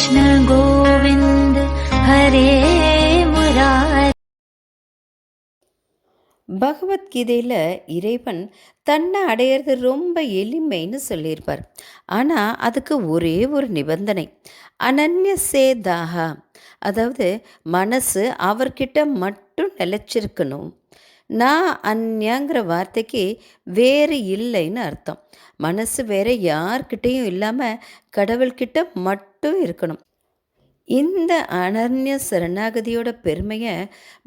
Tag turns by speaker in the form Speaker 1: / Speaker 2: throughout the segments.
Speaker 1: कृष्ण गोविन्द हरे मुरारी
Speaker 2: பகவத்கீதையில் இறைவன் தன்னை அடையிறது ரொம்ப எளிமைன்னு சொல்லியிருப்பார் ஆனால் அதுக்கு ஒரே ஒரு நிபந்தனை அனன்ய சேதாகா அதாவது மனசு அவர்கிட்ட மட்டும் நிலச்சிருக்கணும் நான் அந்யாங்கிற வார்த்தைக்கு வேறு இல்லைன்னு அர்த்தம். மனசு வேற யார்கிட்டேயும் இல்லாமல் கடவுள்கிட்ட மட்டும் இருக்கணும். இந்த அனர்ய சரணாகதியோட பெருமையை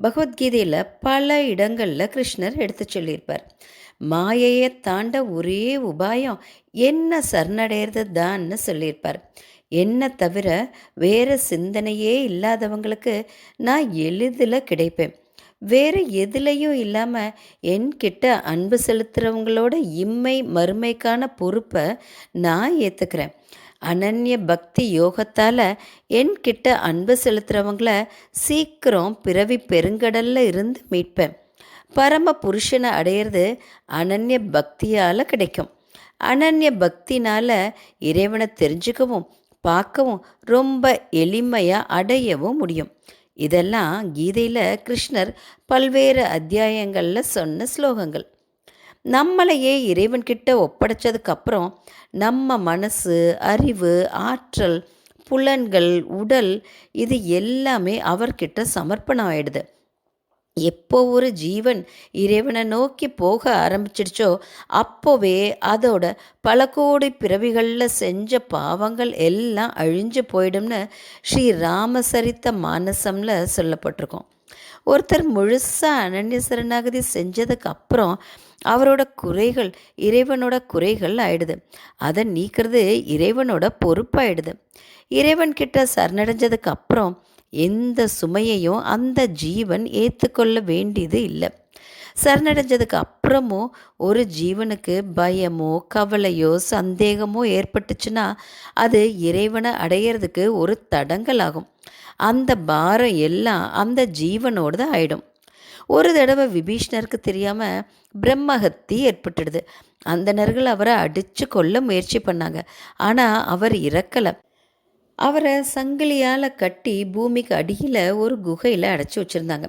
Speaker 2: பகவத்கீதையில் பல இடங்களில் கிருஷ்ணர் எடுத்து சொல்லியிருப்பார். மாயையை தாண்ட ஒரே உபாயம் என்ன சரணடைகிறது தான்னு சொல்லியிருப்பார். என்ன தவிர வேறு சிந்தனையே இல்லாதவங்களுக்கு நான் எளிதில் கிடைப்பேன். வேறு எதுலேயும் இல்லாமல் என்கிட்ட அன்பு செலுத்துகிறவங்களோட இம்மை மறுமைக்கான பொறுப்பை நான் ஏற்றுக்கிறேன் அனன்ய பக்தி யோகத்தால் என்கிட்ட அன்பு செலுத்துகிறவங்கள சீக்கிரம் பிறவி பெருங்கடலில் இருந்து மீட்பேன். பரம புருஷனை அடையிறது அனன்ய பக்தியால் கிடைக்கும். அனன்ய பக்தினால் இறைவனை தெரிஞ்சுக்கவும் பார்க்கவும் ரொம்ப எளிமையாக அடையவும் முடியும். இதெல்லாம் கீதையில் கிருஷ்ணர் பல்வேறு அத்தியாயங்களில் சொன்ன ஸ்லோகங்கள். நம்மளையே இறைவன்கிட்ட ஒப்படைச்சதுக்கப்புறம் நம்ம மனசு அறிவு ஆற்றல் புலன்கள் உடல் இது எல்லாமே அவர்கிட்ட சமர்ப்பணம் ஆயிடுது. எப்போ ஒரு ஜீவன் இறைவனை நோக்கி போக ஆரம்பிச்சிடுச்சோ அப்போவே அதோட பல கோடி பிறவிகளில் செஞ்ச பாவங்கள் எல்லாம் அழிஞ்சு போயிடும்னு ஸ்ரீ ராமசரித்த மானசம்ல சொல்லப்பட்டிருக்கோம். ஒருத்தர் முழுசாக அனன்ய சரணாகதி செஞ்சதுக்கு அப்புறம் அவரோட குறைகள் இறைவனோட குறைகள் ஆயிடுது. அதை நீக்கிறது இறைவனோட பொறுப்பாயிடுது. இறைவன்கிட்ட சரணடைஞ்சதுக்கு அப்புறம் எந்த சுமையையும் அந்த ஜீவன் ஏற்றுக்கொள்ள வேண்டியது இல்லை. சரணடைஞ்சதுக்கு அப்புறமும் ஒரு ஜீவனுக்கு பயமோ கவலையோ சந்தேகமோ ஏற்பட்டுச்சுன்னா அது இறைவனை அடையிறதுக்கு ஒரு தடங்கலாகும். அந்த பாரம் எல்லாம் அந்த ஜீவனோடு தான் ஆயிடும். ஒரு தடவை விபீஷ்ணருக்கு தெரியாமல் பிரம்மஹத்தி ஏற்பட்டுடுது. அந்த நர்கள் அவரை அடித்து கொள்ள முயற்சி பண்ணாங்க. ஆனால் அவர் இறக்கலை. அவரை சங்கிலியால் கட்டி பூமிக்கு அடியில் ஒரு குகையில் அடைச்சி வச்சுருந்தாங்க.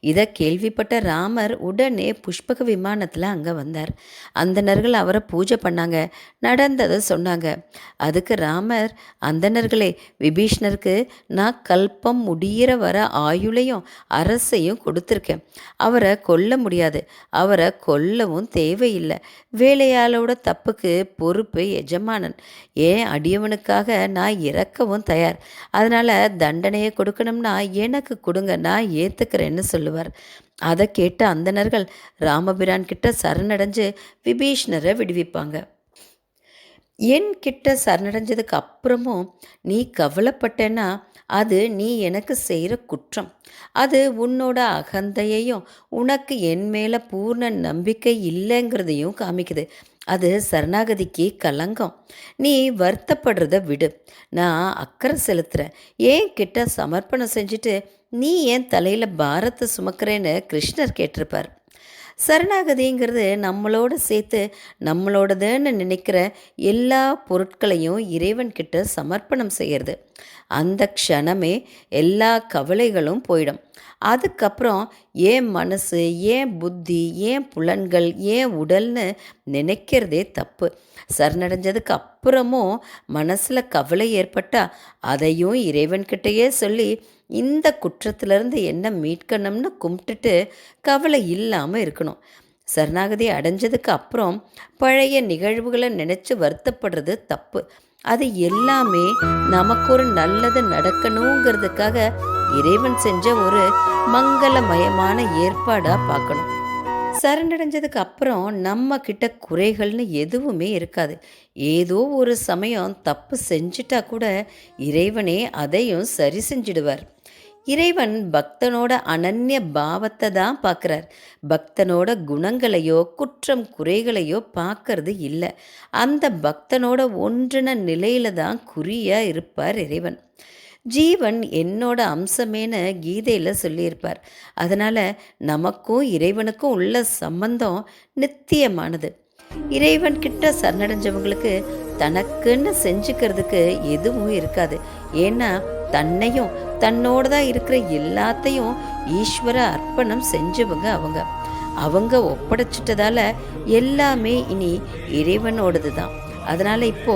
Speaker 2: இதை கேள்விப்பட்ட ராமர் உடனே புஷ்பக விமானத்தில் அங்கே வந்தார். அந்தனர்கள் அவரை பூஜை பண்ணாங்க. நடந்ததை சொன்னாங்க. அதுக்கு ராமர் அந்தனர்களே விபீஷ்ணருக்கு நான் கல்பம் முடிகிற வர ஆயுளையும் அரசையும் கொடுத்துருக்கேன். அவரை கொல்ல முடியாது. அவரை கொல்லவும் தேவையில்லை. வேலையாளோட தப்புக்கு பொறுப்பு எஜமானன். ஏன் அடியவனுக்காக நான் இறக்கவும் தயார். அதனால் தண்டனையை கொடுக்கணும்னா எனக்கு கொடுங்க நான் ஏற்றுக்கிறேன்னு சொல்லுவார். அதை கேட்ட அந்தணர்கள் ராமபிரான் கிட்ட சரணடைஞ்சு விபீஷ்ணரை விடுவிப்பாங்க. என் கிட்ட சரணடைஞ்சதுக்கு அப்புறமும் நீ கவலைப்பட்டேன்னா அது நீ எனக்கு செய்கிற குற்றம். அது உன்னோட அகந்தையையும் உனக்கு என் மேலே பூர்ண நம்பிக்கை இல்லைங்கிறதையும் காமிக்குது. அது சரணாகதிக்கு கலங்கம். நீ வருத்தப்படுறத விடு. நான் அக்கறை செலுத்துகிறேன் ஏன் கிட்ட சமர்ப்பணம் செஞ்சுட்டு நீ ஏன் தலையில் பாரத்தை சுமக்கிறேன்னு கிருஷ்ணர் கேட்டிருப்பார். சரணாகதிங்கிறது நம்மளோட சேர்த்து நம்மளோடதுன்னு நினைக்கிற எல்லா பொருட்களையும் இறைவன்கிட்ட சமர்ப்பணம் செய்கிறது அந்த க்ஷணமே எல்லா கவலைகளும் போயிடும். அதுக்கப்புறம் ஏன் மனசு ஏன் புத்தி ஏன் புலன்கள் ஏன் உடல்னு நினைக்கிறதே தப்பு. சரணடைஞ்சதுக்கு அப்புறமும் மனசில் கவலை ஏற்பட்டால் அதையும் இறைவன்கிட்டயே சொல்லி இந்த குற்றத்திலேருந்து என்ன மீட்கணும்னு கும்பிட்டுட்டு கவலை இல்லாமல் இருக்கணும். சரணாகதி அடைஞ்சதுக்கு அப்புறம் பழைய நிகழ்வுகளை நினச்சி வருத்தப்படுறது தப்பு. அது எல்லாமே நமக்கு ஒரு நல்லது நடக்கணுங்கிறதுக்காக இறைவன் செஞ்ச ஒரு மங்களமயமான ஏற்பாடாக பார்க்கணும். சரணடைஞ்சதுக்கு அப்புறம் நம்ம கிட்ட குறைகள்னு எதுவுமே இருக்காது. ஏதோ ஒரு சமயம் தப்பு செஞ்சிட்டா கூட இறைவனே அதையும் சரி செஞ்சிடுவார். இறைவன் பக்தனோட அனன்ய பாவத்தை தான் பார்க்குறார். பக்தனோட குணங்களையோ குற்றம் குறைகளையோ பார்க்கறது இல்லை. அந்த பக்தனோட ஒன்றின நிலையில தான் குறியாக இருப்பார் இறைவன். ஜீவன் என்னோட அம்சமேனு கீதையில் சொல்லியிருப்பார். அதனால் நமக்கும் இறைவனுக்கும் உள்ள சம்பந்தம் நித்தியமானது. இறைவன் கிட்ட சரணடைஞ்சவங்களுக்கு தனக்குன்னு செஞ்சுக்கிறதுக்கு எதுவும் இருக்காது. ஏன்னா தன்னையும் தன்னோடு தான் இருக்கிற எல்லாத்தையும் ஈஸ்வர அர்ப்பணம் செஞ்சவங்க அவங்க. அவங்க ஒப்படைச்சிட்டதால எல்லாமே இனி இறைவனோடது தான் அதனால இப்போ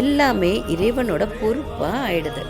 Speaker 2: எல்லாமே இறைவனோட பொறுப்பா ஆயிடுது.